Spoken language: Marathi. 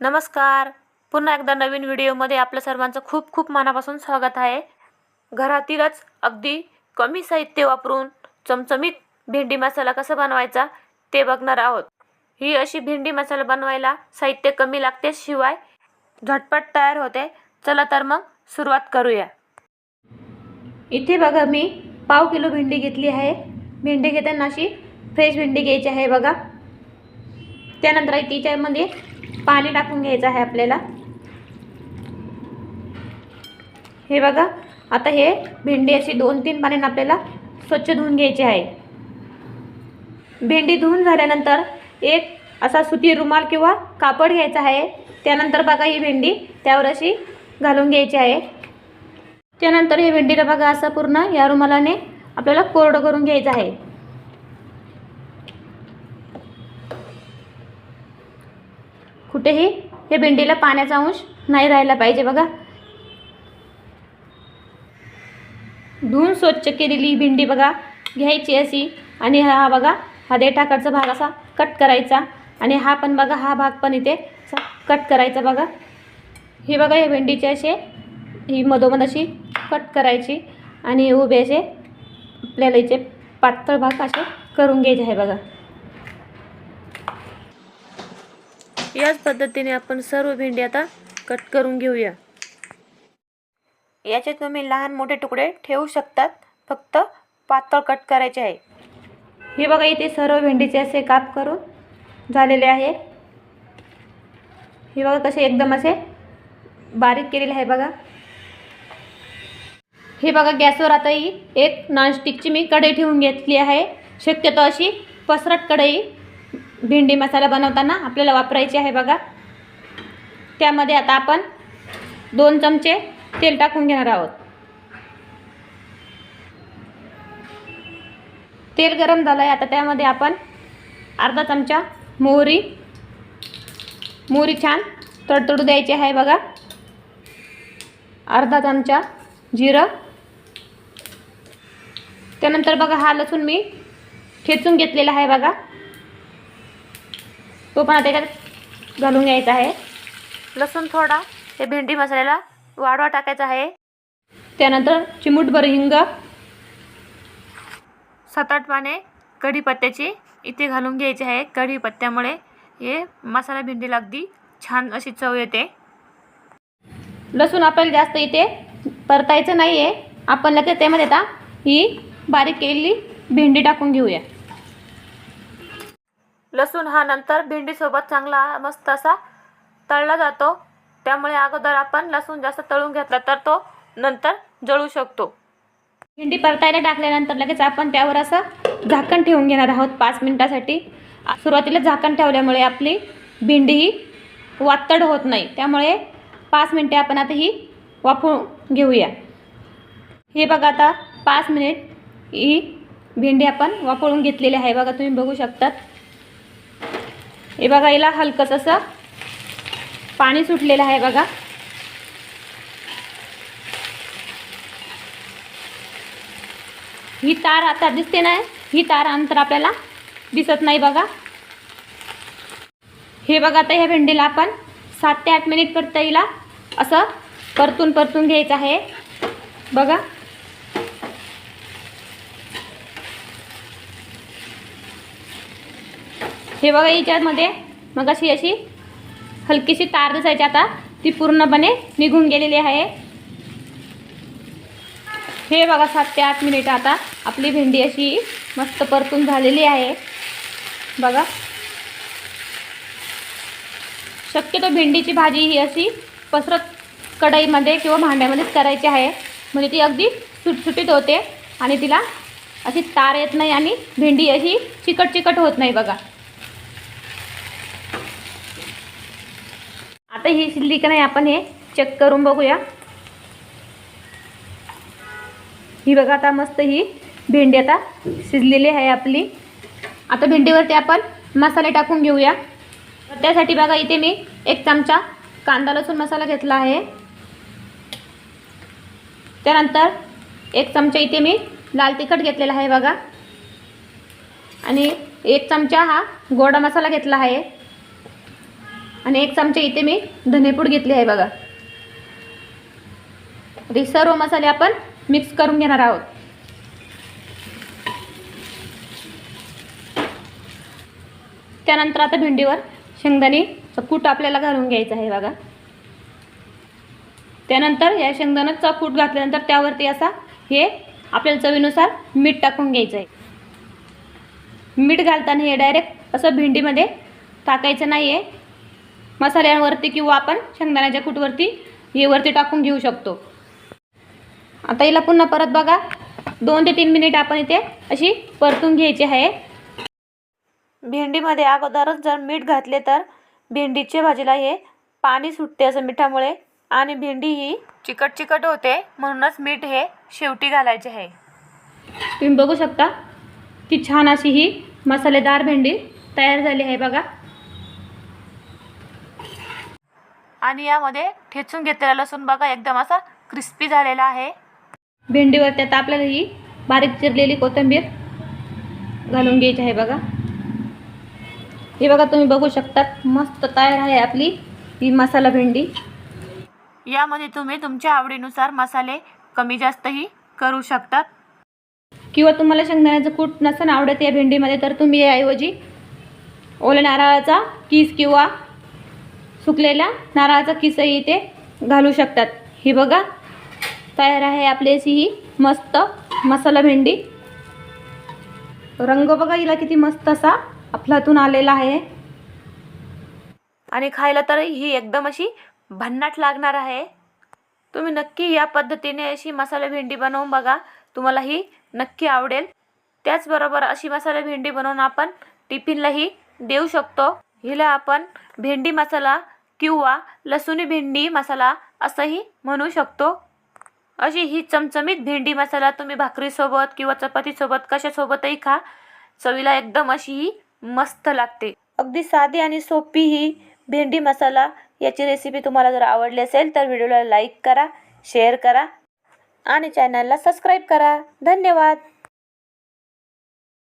नमस्कार. पुन्हा एकदा नवीन व्हिडिओमध्ये आपलं सर्वांचं खूप खूप मनापासून स्वागत आहे. घरातीलच अगदी कमी साहित्य वापरून चमचमीत भेंडी मसाला कसा बनवायचा ते बघणार आहोत. ही अशी भेंडी मसाला बनवायला साहित्य कमी लागते शिवाय झटपट तयार होते. चला तर मग सुरुवात करूया. इथे बघा मी पाव किलो भेंडी घेतली आहे. भेंडी घेताना अशी फ्रेश भेंडी घ्यायची आहे बघा. त्यानंतर तिच्यामध्ये पाणी टाकून घ्यायचं आहे आपल्याला. हे बघा आता हे भेंडी अशी दोन तीन पाण्याने आपल्याला स्वच्छ धुवून घ्यायची आहे. भेंडी धुवून झाल्यानंतर एक असा सुती रुमाल किंवा कापड घ्यायचा आहे. त्यानंतर बघा ही भेंडी त्यावर अशी घालून घ्यायची आहे. त्यानंतर हे भेंडीला बघा असं पूर्ण या रुमालाने आपल्याला कोरडं करून घ्यायचं आहे. कुठेही? हे भेंडीला पाण्याचा अंश नाही राहायला पाहिजे बघा. धुवून स्वच्छ केलेली भेंडी बघा घ्यायची अशी. आणि हा बघा हा देठाकडचा भाग असा कट करायचा. आणि हा पण बघा हा भाग पण इथे असा कट करायचा बघा. हे बघा हे भेंडीचे असे ही मधोमध अशी कट करायची. आणि उभे असे आपल्याला इथे पातळ भाग असे करून घ्यायचे आहे बघा. याच पद्धतीने आपण सर्व भेंडी आता कट करून घेऊया. याचे तुम्ही लहान मोठे तुकडे ठेवू शकतात. फक्त पातळ कट करायचे आहे. हे बघा इथे सर्व भेंडीचे असे काप करून झालेले आहे हे बघा कसे एकदम असे बारीक केलेले आहे बघा. हे बघा गॅसवर आता ही एक नॉनस्टिकची मी कढई ठेवून घेतली आहे. शक्यतो अशी पसरट कढई भेंडी मसाला बनवताना आपल्याला वापरायची आहे बघा. त्यामध्ये आता आपण दोन चमचे तेल टाकून घेणार आहोत. तेल गरम झालं आहे आता त्यामध्ये आपण अर्धा चमचा मोहरी. मोहरी छान तडतडू द्यायची आहे बघा. अर्धा चमचा जिरं. त्यानंतर बघा हा लसूण मी ठेचून घेतलेला आहे बघा. तो पण आता त्याच्यात घालून घ्यायचा आहे. लसूण थोडा हे भेंडी मसाल्याला वाढवा टाकायचा आहे. त्यानंतर चिमूटभर हिंग. सात आठ पाने कढीपत्त्याची इथे घालून घ्यायचे आहे. कढीपत्त्यामुळे हे मसाला भेंडीला अगदी छान अशी चव येते. लसूण आपल्याला जास्त इथे परतायचं नाही आहे आपण लगेच त्यामध्ये आता ही बारीक केलेली भेंडी टाकून घेऊया. लसूण हा नंतर भेंडीसोबत चांगला मस्त असा तळला जातो. त्यामुळे अगोदर आपण लसूण जास्त तळून घेतला तर तो नंतर जळू शकतो. भेंडी परतायला टाकल्यानंतर लगेच आपण त्यावर असं झाकण ठेवून घेणार आहोत पाच मिनटासाठी. सुरुवातीला झाकण ठेवल्यामुळे आपली भेंडी ही वातड होत नाही. त्यामुळे पाच मिनटे आपण आता ही वाफवून घेऊया. हे बघा आता पाच मिनिट ही भेंडी आपण वाफळून घेतलेली आहे. बघा तुम्ही बघू शकतात. हे बघा याला हलकंच असं पाणी सुटलेलं आहे बघा. ही तार आता दिसते ना ही तार अंतर आपल्याला दिसत नाही बघा. हे बघा आता ह्या भेंडीला आपण सात ते आठ मिनिट करता येईल असं परतून परतून घ्यायचं आहे. बघा. हे बघा याच्यामध्ये. मग अशी अशी हलकीशी तार दिसायची आता. ती पूर्णपणे निघून गेलेली आहे. हे बघा सात ते आठ मिनिट आता आपली भेंडी अशी मस्त परतून झालेली आहे. बघा. शक्यतो भेंडीची भाजी ही अशी पसरत कढईमध्ये किंवा भांड्यामध्येच करायची आहे. म्हणजे ती अगदी सुटसुटीत होते आणि तिला अशी तार येत नाही आणि भेंडी अशी चिकट चिकट होत नाही बघा. आता ही शिल्ली का नाही आपण हे चेक करून बघूया. ही बघा आता मस्त ही भेंडी आता शिजलेली आहे आपली. आता भेंडीवरती आपण मसाले टाकून घेऊया. तर त्यासाठी बघा इथे मी एक चमचा कांदा लसूण मसाला घेतला आहे. त्यानंतर एक चमचा इथे मी लाल तिखट घेतलेला आहे बघा. आणि एक चमचा हा गोडा मसाला घेतला आहे. आणि एक चमचा इथे मी धनेपूड घेतली आहे बघा. हे सर्व मसाले आपण मिक्स करून घेणार आहोत. त्यानंतर आता भेंडीवर शेंगदाणेचं कूट आपल्याला घालून घ्यायचं आहे बघा. त्यानंतर या शेंगदाण्याचा कूट घातल्यानंतर त्यावरती असा हे आपल्याला चवीनुसार मीठ टाकून घ्यायचं आहे. मीठ घालताना हे डायरेक्ट असं भेंडीमध्ये टाकायचं नाही आहे मसाल्यांवरती किंवा आपण शेंगदाण्याच्या कूटवरती हे वरती टाकून घेऊ शकतो. आता हिला पुन्हा परत बघा. दोन ते तीन मिनिट आपण इथे अशी परतून घ्यायची आहे. भेंडीमध्ये अगोदरच जर मीठ घातले तर भेंडीच्या भाजीला हे पाणी सुटते असं मिठामुळे आणि भेंडी ही चिकट चिकट होते म्हणूनच मीठ हे शेवटी घालायचे आहे. तुम्ही बघू शकता की छान अशी ही मसालेदार भेंडी तयार झाली आहे बघा. आणि यामध्ये ठेचून घेतलेला लसूण बघा एकदम असा क्रिस्पी झालेला आहे. भेंडीवर त्यात आपल्याला ही बारीक चिरलेली कोथिंबीर घालून घ्यायची आहे बघा. हे बघा तुम्ही बघू शकतात मस्त तयार आहे आपली ही मसाला भेंडी. यामध्ये तुम्ही तुमच्या आवडीनुसार मसाले कमी जास्तही करू शकतात. किंवा तुम्हाला शेंगदाण्याचं कूट नसेल आवडत या भेंडीमध्ये तर तुम्ही याऐवजी ओल्या नारळाचा किस किंवा सुकलेल्या नारळाचा किसही इथे घालू शकतात. ही बघा तयार आहे आपली अशी ही मस्त मसाला भेंडी. रंग बघा हिला किती मस्त असा अफलातून आलेला आहे. आणि खायला तर ही एकदम अशी भन्नाट लागणार आहे. तुम्ही नक्की या पद्धतीने अशी मसाला भेंडी बनवून बघा. तुम्हाला ही नक्की आवडेल. त्याचबरोबर अशी मसाला भेंडी बनवून आपण टिफिनलाही देऊ शकतो. हिला आपण भेंडी मसाला किंवा लसुणी भेंडी मसाला असंही म्हणू शकतो. अशी ही चमचमीत भेंडी मसाला तुम्ही भाकरीसोबत किंवा चपातीसोबत कशासोबतही खा. चवीला एकदम अशी ही मस्त लागते. अगदी साधी आणि सोपी ही भेंडी मसाला याची रेसिपी तुम्हाला जर आवडली असेल तर व्हिडिओला लाईक करा शेअर करा आणि चॅनलला सबस्क्राईब करा. धन्यवाद!